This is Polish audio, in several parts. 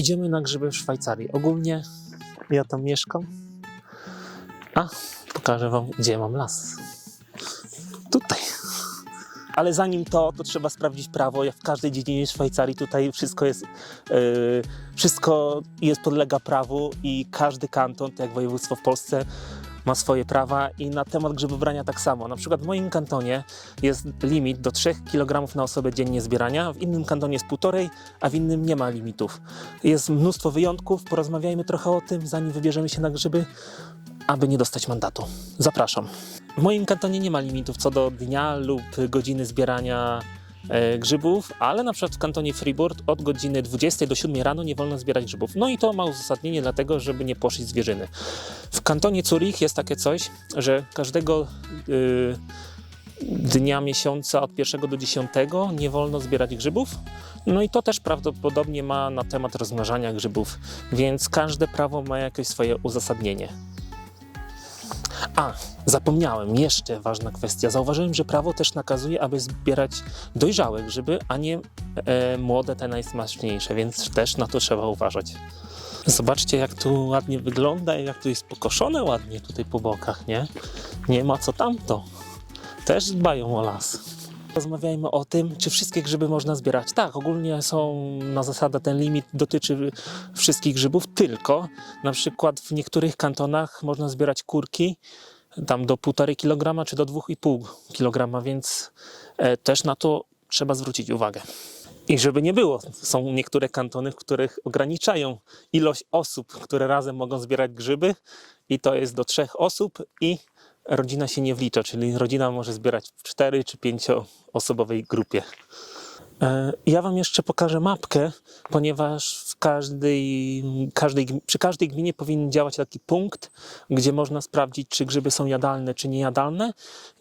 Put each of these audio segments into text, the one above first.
Idziemy na grzyby w Szwajcarii. Ogólnie ja tam mieszkam. A, pokażę wam, gdzie mam las. Tutaj. Ale zanim to, to trzeba sprawdzić prawo. Jak w każdej dziedzinie Szwajcarii tutaj wszystko jest, yy, wszystko jest podlega prawu i każdy kanton, tak jak województwo w Polsce, ma swoje prawa i na temat grzybobrania tak samo. Na przykład w moim kantonie jest limit do 3 kg na osobę dziennie zbierania, w innym kantonie jest 1,5, a w innym nie ma limitów. Jest mnóstwo wyjątków, porozmawiajmy trochę o tym, zanim wybierzemy się na grzyby, aby nie dostać mandatu. Zapraszam. W moim kantonie nie ma limitów co do dnia lub godziny zbierania grzybów, ale na przykład w kantonie Fribourg od godziny 20 do 7 rano nie wolno zbierać grzybów. No i to ma uzasadnienie dlatego, żeby nie płoszyć zwierzyny. W kantonie Zurich jest takie coś, że każdego y, dnia miesiąca od 1 do 10 nie wolno zbierać grzybów. No i to też prawdopodobnie ma na temat rozmnażania grzybów, więc każde prawo ma jakieś swoje uzasadnienie. A, zapomniałem, jeszcze ważna kwestia. Zauważyłem, że prawo też nakazuje, aby zbierać dojrzałe grzyby, a nie e, młode, te najsmaczniejsze, więc też na to trzeba uważać. Zobaczcie, jak tu ładnie wygląda i jak tu jest pokoszone ładnie tutaj po bokach, nie? Nie ma co tamto. Też dbają o las. Rozmawiajmy o tym, czy wszystkie grzyby można zbierać. Tak, ogólnie są na zasadę, ten limit dotyczy wszystkich grzybów, tylko na przykład w niektórych kantonach można zbierać kurki tam do 1,5 kg czy do 2,5 kg, więc e, też na to trzeba zwrócić uwagę. I żeby nie było, są niektóre kantony, w których ograniczają ilość osób, które razem mogą zbierać grzyby i to jest do trzech osób i rodzina się nie wlicza, czyli rodzina może zbierać w cztery czy pięcioosobowej grupie. E, Ja Wam jeszcze pokażę mapkę, ponieważ każdej, każdej, przy każdej gminie powinien działać taki punkt, gdzie można sprawdzić, czy grzyby są jadalne, czy niejadalne.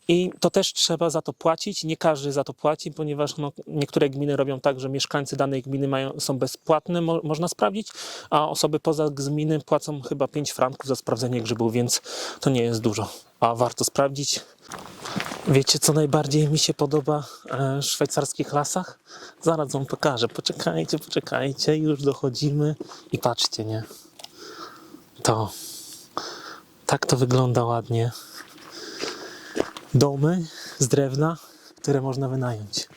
I to też trzeba za to płacić. Nie każdy za to płaci, ponieważ no, niektóre gminy robią tak, że mieszkańcy danej gminy mają, są bezpłatne, mo, można sprawdzić, a osoby poza gminy płacą chyba 5 franków za sprawdzenie grzybów, więc to nie jest dużo. A warto sprawdzić. Wiecie, co najbardziej mi się podoba e, w szwajcarskich lasach? Zaraz wam pokażę. Poczekajcie, poczekajcie, już dochodzimy i patrzcie, nie? To tak to wygląda ładnie. Domy z drewna, które można wynająć.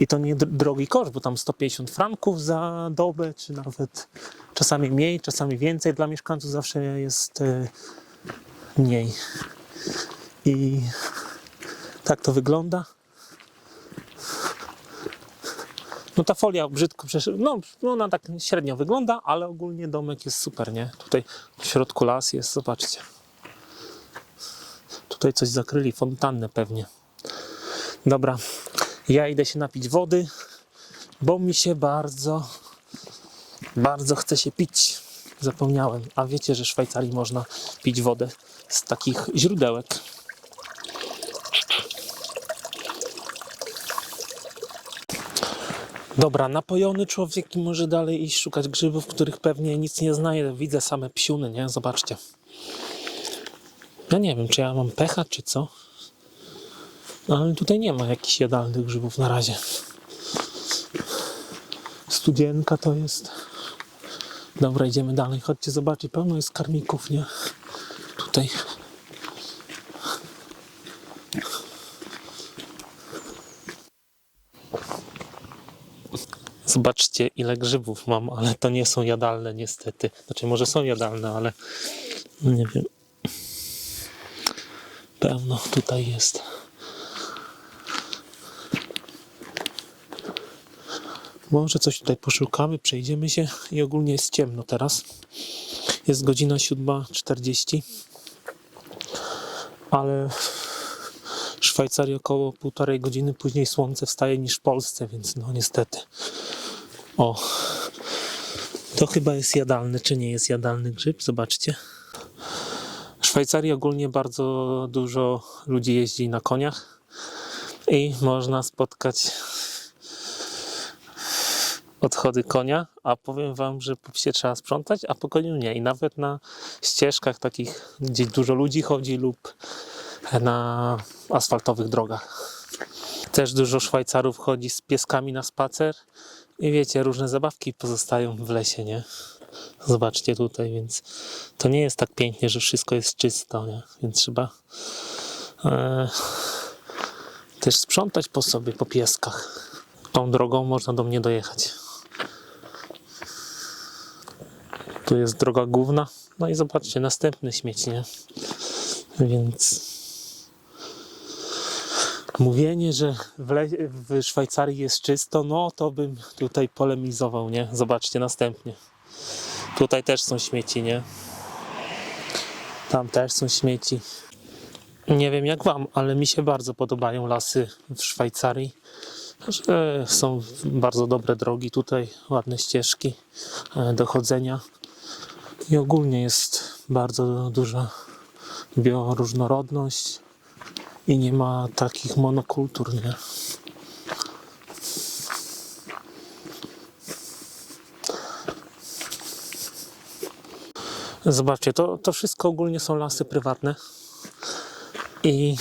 I to nie dr- drogi koszt, bo tam 150 franków za dobę, czy nawet czasami mniej, czasami więcej. Dla mieszkańców zawsze jest e, mniej. I tak to wygląda. No ta folia brzydko no, no ona tak średnio wygląda, ale ogólnie domek jest super, nie? Tutaj w środku las jest, zobaczcie. Tutaj coś zakryli, fontannę pewnie. Dobra, ja idę się napić wody, bo mi się bardzo, bardzo chce się pić. Zapomniałem. A wiecie, że w Szwajcarii można pić wodę z takich źródełek. Dobra, napojony człowiek i może dalej iść szukać grzybów, których pewnie nic nie znaje. Widzę same psiuny, nie? Zobaczcie. Ja nie wiem, czy ja mam pecha, czy co. No, ale tutaj nie ma jakichś jadalnych grzybów na razie. Studienka to jest. Dobra, idziemy dalej. Chodźcie zobaczyć. Pełno jest karmików, nie? Tutaj. Zobaczcie, ile grzybów mam, ale to nie są jadalne niestety. Znaczy, może są jadalne, ale nie wiem. Pełno tutaj jest. Może coś tutaj poszukamy, przejdziemy się i ogólnie jest ciemno teraz. Jest godzina 7.40, ale w Szwajcarii około półtorej godziny później słońce wstaje niż w Polsce, więc no niestety. O, to chyba jest jadalny, czy nie jest jadalny grzyb? Zobaczcie. W Szwajcarii ogólnie bardzo dużo ludzi jeździ na koniach i można spotkać odchody konia, a powiem wam, że po psie trzeba sprzątać, a po koniu nie. I nawet na ścieżkach takich, gdzie dużo ludzi chodzi lub na asfaltowych drogach. Też dużo Szwajcarów chodzi z pieskami na spacer I wiecie, różne zabawki pozostają w lesie, nie? Zobaczcie tutaj, więc to nie jest tak pięknie, że wszystko jest czysto, nie? Więc trzeba e, też sprzątać po sobie, po pieskach. Tą drogą można do mnie dojechać. Tu jest droga główna. No i zobaczcie, następny śmieć, nie? Więc mówienie, że w, le- w Szwajcarii jest czysto, no to bym tutaj polemizował, nie? Zobaczcie, następnie. Tutaj też są śmieci, nie? Tam też są śmieci. Nie wiem jak wam, ale mi się bardzo podobają lasy w Szwajcarii. Są bardzo dobre drogi tutaj, ładne ścieżki e, do chodzenia. I ogólnie jest bardzo duża bioróżnorodność i nie ma takich monokultur, nie? Zobaczcie, to, to wszystko ogólnie są lasy prywatne i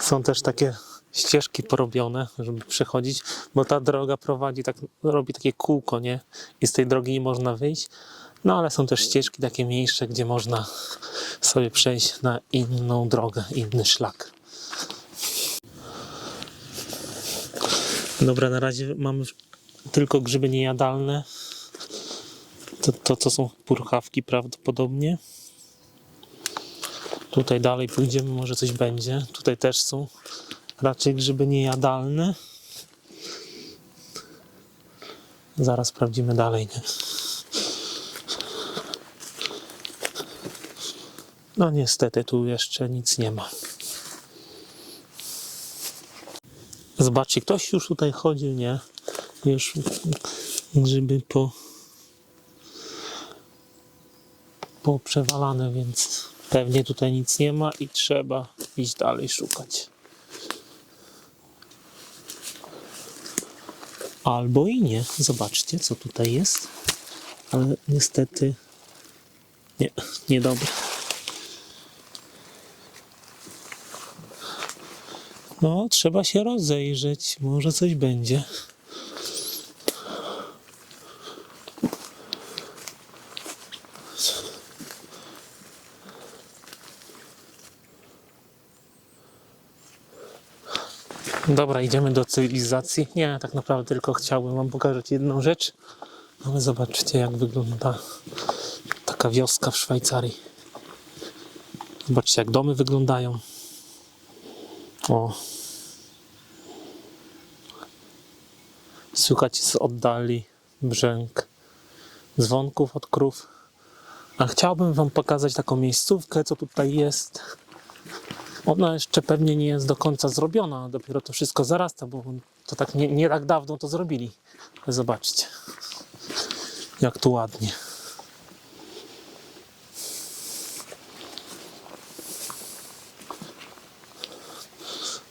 są też takie ścieżki porobione, żeby przechodzić, bo ta droga prowadzi tak, robi takie kółko, nie? I z tej drogi nie można wyjść. No ale są też ścieżki takie mniejsze, gdzie można sobie przejść na inną drogę, inny szlak. Dobra, na razie mamy tylko grzyby niejadalne. To, to są purchawki prawdopodobnie. Tutaj dalej pójdziemy, może coś będzie. Tutaj też są raczej grzyby niejadalne. Zaraz sprawdzimy dalej. Nie? No niestety tu jeszcze nic nie ma. Zobaczcie, ktoś już tutaj chodził, nie? Już grzyby po poprzewalane, więc pewnie tutaj nic nie ma i trzeba iść dalej szukać. Albo i nie. Zobaczcie, co tutaj jest. Ale niestety nie, niedobre. No, trzeba się rozejrzeć. Może coś będzie. Dobra, idziemy do cywilizacji. Nie, tak naprawdę tylko chciałbym Wam pokazać jedną rzecz. Ale zobaczcie, jak wygląda taka wioska w Szwajcarii. Zobaczcie, jak domy wyglądają. O. Słychać z oddali brzęk dzwonków od krów. A chciałbym Wam pokazać taką miejscówkę, co tutaj jest. Ona jeszcze pewnie nie jest do końca zrobiona, dopiero to wszystko zarasta, bo to tak nie, nie tak dawno to zrobili. Zobaczcie, jak tu ładnie.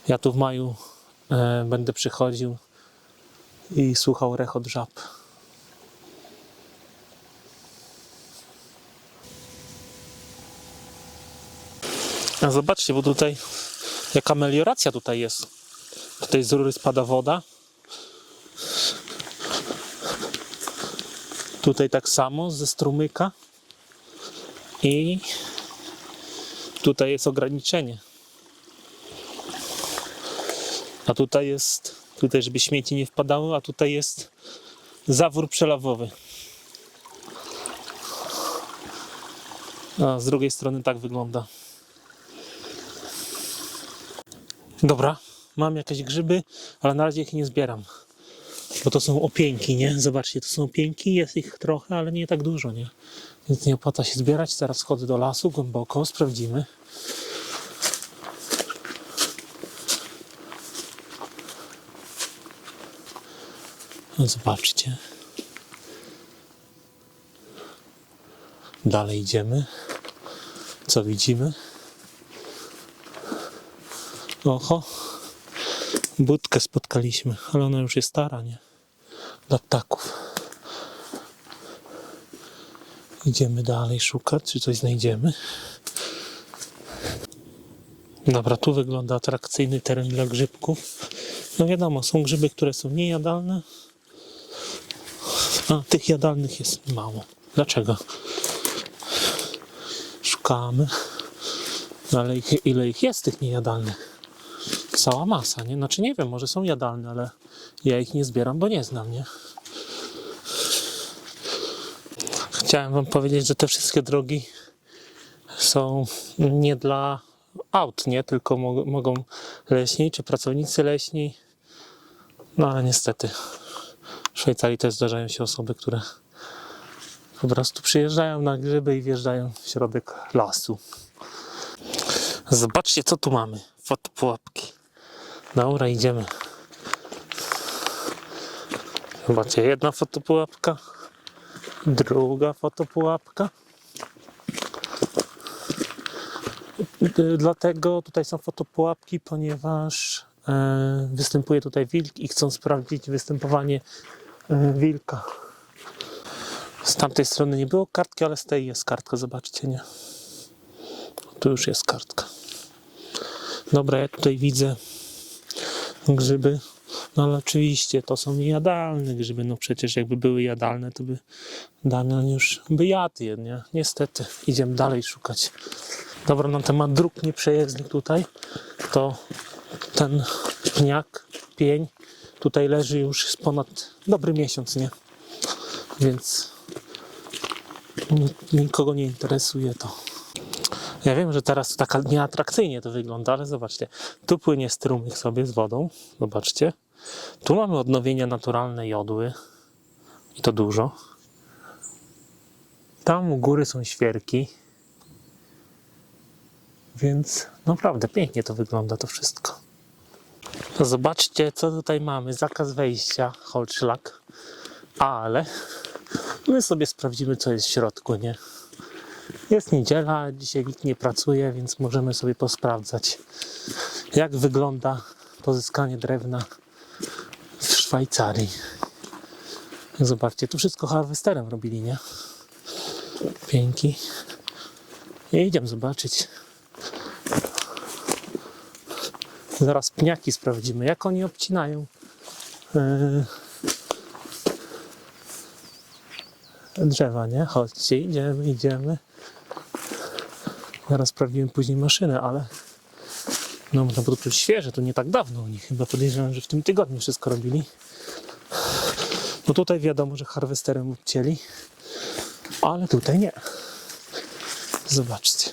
Ja tu w maju e, będę przychodził i słuchał rechot żab. A zobaczcie, bo tutaj jaka melioracja tutaj jest. Tutaj z rury spada woda. Tutaj tak samo ze strumyka. I tutaj jest ograniczenie. A tutaj jest, tutaj żeby śmieci nie wpadały, a tutaj jest zawór przelawowy. A z drugiej strony tak wygląda. Dobra, mam jakieś grzyby, ale na razie ich nie zbieram. Bo to są opieńki, nie? Zobaczcie, to są opieńki, jest ich trochę, ale nie tak dużo, nie? Więc nie opłaca się zbierać. Zaraz wchodzę do lasu głęboko, sprawdzimy. No zobaczcie. Dalej idziemy. Co widzimy? Oho. Budkę spotkaliśmy, ale ona już jest stara, nie? Dla ptaków. Idziemy dalej szukać, czy coś znajdziemy. Dobra, tu wygląda atrakcyjny teren dla grzybków. No wiadomo, są grzyby, które są niejadalne, A tych jadalnych jest mało. Dlaczego? Szukamy. No ale ich, ile ich jest tych niejadalnych? Cała masa, nie? Znaczy nie wiem, może są jadalne, ale ja ich nie zbieram, bo nie znam, nie? Chciałem wam powiedzieć, że te wszystkie drogi są nie dla aut, nie? Tylko mo- mogą leśni czy pracownicy leśni. No ale niestety Szwajcarii też zdarzają się osoby, które po prostu przyjeżdżają na grzyby i wjeżdżają w środek lasu. Zobaczcie, co tu mamy. Fotopułapki. Dobra, idziemy. Zobaczcie, jedna fotopułapka, druga fotopułapka. Dlatego tutaj są fotopułapki, ponieważ e, występuje tutaj wilk i chcą sprawdzić występowanie wilka. Z tamtej strony nie było kartki, ale z tej jest kartka, zobaczcie, nie? Tu już jest kartka. Dobra, ja tutaj widzę grzyby. No ale oczywiście to są niejadalne grzyby. No przecież jakby były jadalne, to by Damian już by jadł je, nie? Niestety. Idziemy dalej szukać. Dobra, na temat dróg nieprzejezdnych tutaj, to ten pniak, pień tutaj leży już z ponad dobry miesiąc, nie? Więc ni- nikogo nie interesuje to. Ja wiem, że teraz tak nieatrakcyjnie to wygląda, ale zobaczcie. Tu płynie strumyk sobie z wodą. Zobaczcie. Tu mamy odnowienia naturalne jodły. I to dużo. Tam u góry są świerki. Więc naprawdę pięknie to wygląda to wszystko. Zobaczcie, co tutaj mamy. Zakaz wejścia, Holzschlag. Ale my sobie sprawdzimy, co jest w środku, nie? Jest niedziela, dzisiaj nikt nie pracuje, więc możemy sobie posprawdzać, jak wygląda pozyskanie drewna w Szwajcarii. Zobaczcie, tu wszystko harwesterem robili, nie? Pięki. I idziemy zobaczyć. Zaraz pniaki sprawdzimy, jak oni obcinają. Yy, drzewa, nie? Chodźcie, idziemy, idziemy. Zaraz sprawdziłem później maszynę, ale no, bo to świeże, to nie tak dawno oni chyba podejrzewam, że w tym tygodniu wszystko robili. No tutaj wiadomo, że harwesterem obcięli, ale tutaj nie. Zobaczcie.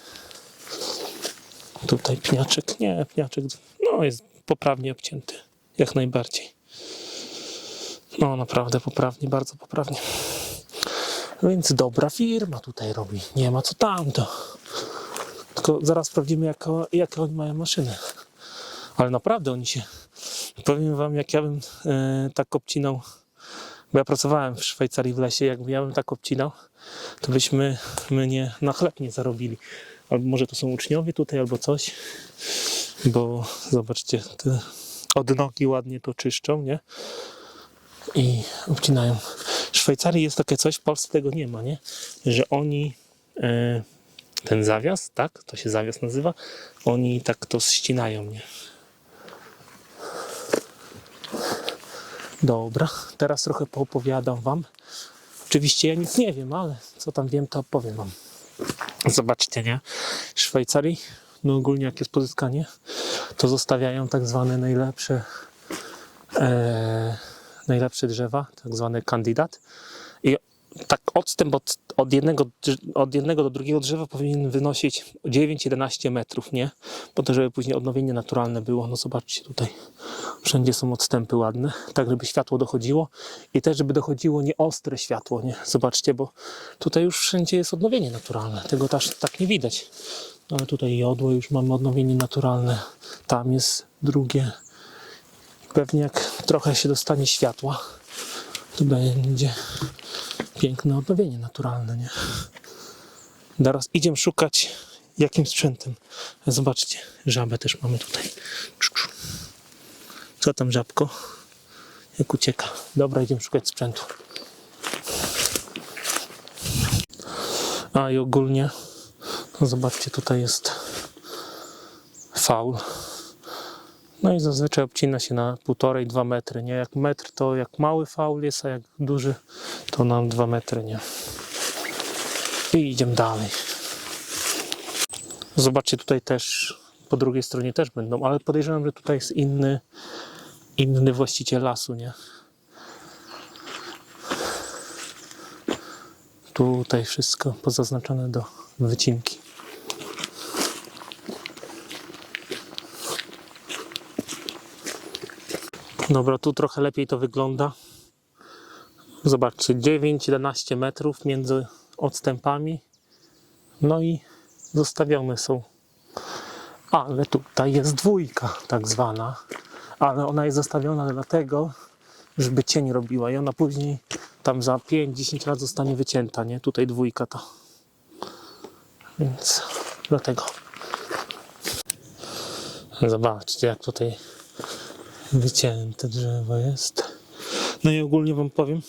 Tutaj pniaczek, nie, pniaczek, no jest poprawnie obcięty, jak najbardziej. No naprawdę poprawnie, bardzo poprawnie. Więc dobra firma tutaj robi. Nie ma co tamto. Tylko zaraz sprawdzimy, jaka, jakie oni mają maszyny. Ale naprawdę oni się. Powiem wam, jak ja bym e, tak obcinał. Bo ja pracowałem w Szwajcarii w lesie. Jakbym ja bym tak obcinał, to byśmy my nie, na chleb nie zarobili. Albo może to są uczniowie tutaj, albo coś. Bo zobaczcie, te odnogi ładnie to czyszczą, nie? I obcinają. W Szwajcarii jest takie coś, w Polsce tego nie ma, nie? Że oni e, ten zawias, tak? To się zawias nazywa. Oni tak to ścinają, nie? Dobra, teraz trochę poopowiadam wam. Oczywiście ja nic nie wiem, ale co tam wiem, to opowiem wam. Zobaczcie, nie? W Szwajcarii, no ogólnie jak jest pozyskanie, to zostawiają tak zwane najlepsze e, najlepsze drzewa, tak zwany kandydat. I tak odstęp od, od, jednego, od jednego do drugiego drzewa powinien wynosić 9-11 metrów, nie? Po to, żeby później odnowienie naturalne było. No zobaczcie tutaj, wszędzie są odstępy ładne, tak żeby światło dochodziło i też żeby dochodziło nieostre światło, nie? Zobaczcie, bo tutaj już wszędzie jest odnowienie naturalne, tego też tak nie widać. Ale tutaj jodło, już mamy odnowienie naturalne, tam jest drugie. Pewnie jak trochę się dostanie światła, to będzie piękne odnowienie naturalne, nie? Teraz idziemy szukać jakim sprzętem. Zobaczcie, żabę też mamy tutaj. Co tam żabko? Jak ucieka. Dobra, idziemy szukać sprzętu. A i ogólnie, no zobaczcie, tutaj jest faul. No i zazwyczaj obcina się na 1,5-2 metry, nie? Jak metr to jak mały faul jest, a jak duży to na 2 metry, nie? I idziemy dalej. Zobaczcie, tutaj też po drugiej stronie też będą, ale podejrzewam, że tutaj jest inny, inny właściciel lasu, nie? Tutaj wszystko pozaznaczone do wycinki. Dobra, tu trochę lepiej to wygląda. Zobaczcie, 9-11 metrów między odstępami. No i zostawione są. Ale tutaj jest dwójka, tak zwana. Ale ona jest zostawiona dlatego, żeby cień robiła i ona później tam za 5-10 lat zostanie wycięta, nie? Tutaj dwójka to. Więc dlatego. Zobaczcie, jak tutaj wycięte drzewo jest. No i ogólnie Wam powiem,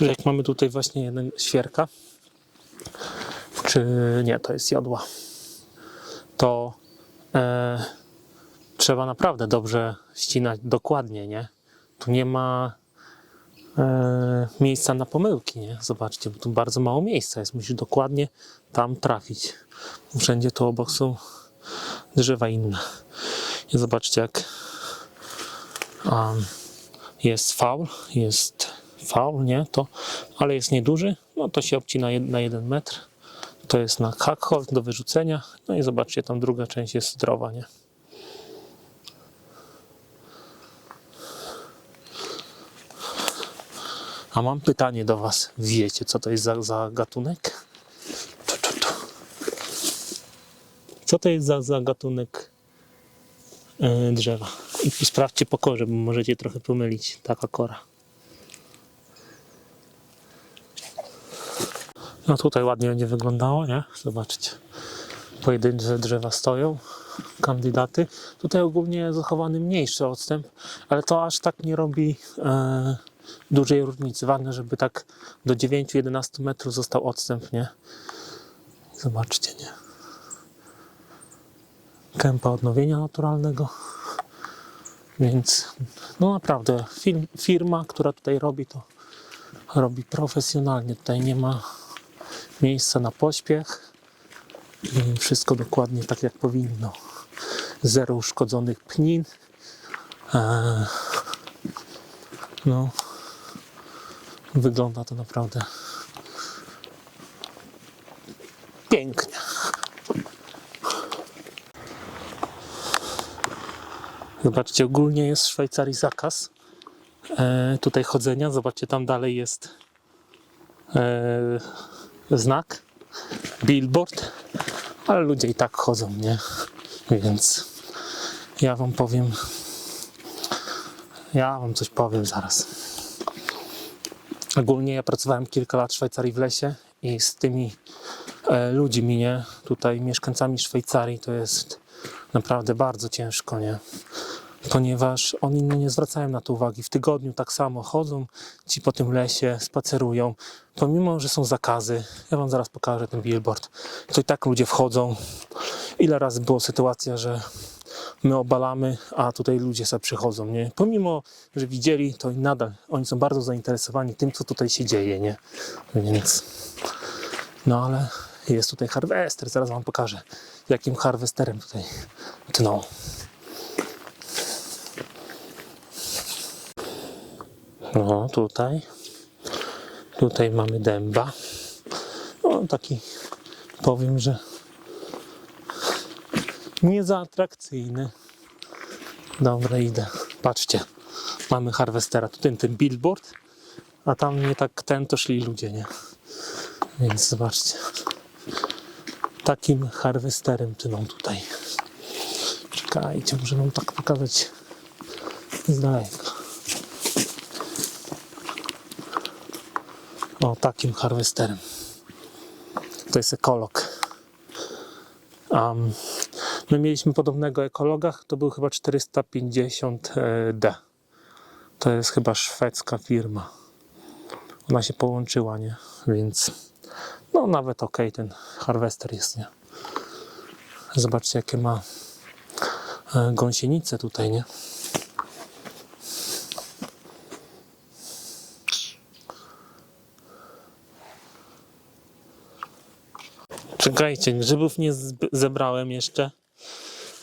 że jak mamy tutaj właśnie jeden świerka, czy nie, to jest jodła, to e, trzeba naprawdę dobrze ścinać dokładnie, nie? Tu nie ma e, miejsca na pomyłki, nie? Zobaczcie, bo tu bardzo mało miejsca jest. Musisz dokładnie tam trafić. Wszędzie tu obok są drzewa inne. I zobaczcie, jak um, jest faul, jest faul, nie? To, ale jest nieduży, no to się obcina jed, na jeden metr. To jest na hackhold do wyrzucenia. No i zobaczcie, tam druga część jest zdrowa, nie? A mam pytanie do Was. Wiecie, co to jest za, za gatunek? Tu, tu, tu. Co to jest za, za gatunek e, drzewa? Sprawdźcie po korze, bo możecie trochę pomylić. Taka kora. No tutaj ładnie będzie wyglądało, nie? Zobaczcie. Pojedyncze drzewa stoją, kandydaty. Tutaj ogólnie zachowany mniejszy odstęp, ale to aż tak nie robi e, dużej różnicy. Ważne, żeby tak do 9-11 metrów został odstęp, nie? Zobaczcie, nie? Kępa odnowienia naturalnego. Więc no naprawdę firm, firma, która tutaj robi to robi profesjonalnie. Tutaj nie ma miejsca na pośpiech i wszystko dokładnie tak jak powinno. Zero uszkodzonych pnin. Eee, no, wygląda to naprawdę pięknie. Zobaczcie, ogólnie jest w Szwajcarii zakaz e, tutaj chodzenia. Zobaczcie, tam dalej jest e, znak, billboard, ale ludzie i tak chodzą, nie? Więc ja wam powiem, ja wam coś powiem zaraz. Ogólnie ja pracowałem kilka lat w Szwajcarii w lesie i z tymi e, ludźmi, nie? Tutaj mieszkańcami Szwajcarii to jest naprawdę bardzo ciężko, nie? Ponieważ oni no, nie zwracają na to uwagi. W tygodniu tak samo chodzą ci po tym lesie, spacerują. Pomimo, że są zakazy, ja wam zaraz pokażę ten billboard, to i tak ludzie wchodzą. Ile razy była sytuacja, że my obalamy, a tutaj ludzie sobie przychodzą, nie? Pomimo, że widzieli, to i nadal oni są bardzo zainteresowani tym, co tutaj się dzieje, nie? Więc, no ale jest tutaj harwester, zaraz wam pokażę, jakim harwesterem tutaj tną. No tutaj, tutaj mamy dęba. No taki, powiem, że nie za atrakcyjny. Dobra, idę. Patrzcie, mamy harwestera. Tu ten, ten billboard, a tam nie tak ten to szli ludzie, nie? Więc zobaczcie. Takim harwesterem tyną tutaj. Czekajcie, muszę wam tak pokazać z daleka. O, takim harwesterem. To jest ekolog. Um, my mieliśmy podobnego ekologa, to był chyba 450D. To jest chyba szwedzka firma. Ona się połączyła, nie? Więc no nawet ok, ten harwester jest, nie? Zobaczcie, jakie ma e, gąsienice tutaj, nie? Czekajcie, grzybów nie zebrałem jeszcze.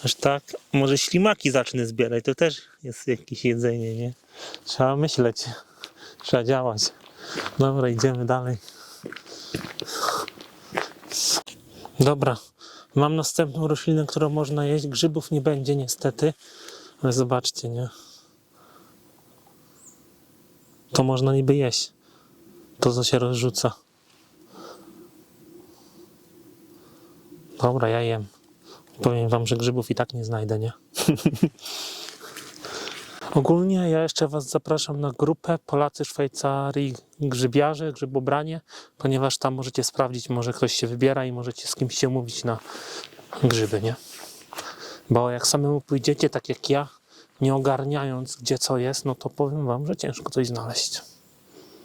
Aż tak. Może ślimaki zacznę zbierać, to też jest jakieś jedzenie, nie? Trzeba myśleć. Trzeba działać. Dobra, idziemy dalej. Dobra, mam następną roślinę, którą można jeść. Grzybów nie będzie niestety, ale zobaczcie, nie? To można niby jeść. To, co się rozrzuca. Dobra, ja jem. Powiem wam, że grzybów i tak nie znajdę, nie? Ogólnie ja jeszcze was zapraszam na grupę Polacy Szwajcarii Grzybiarze, Grzybobranie, ponieważ tam możecie sprawdzić, może ktoś się wybiera i możecie z kimś się umówić na grzyby, nie? Bo jak samemu pójdziecie, tak jak ja, nie ogarniając gdzie co jest, no to powiem wam, że ciężko coś znaleźć.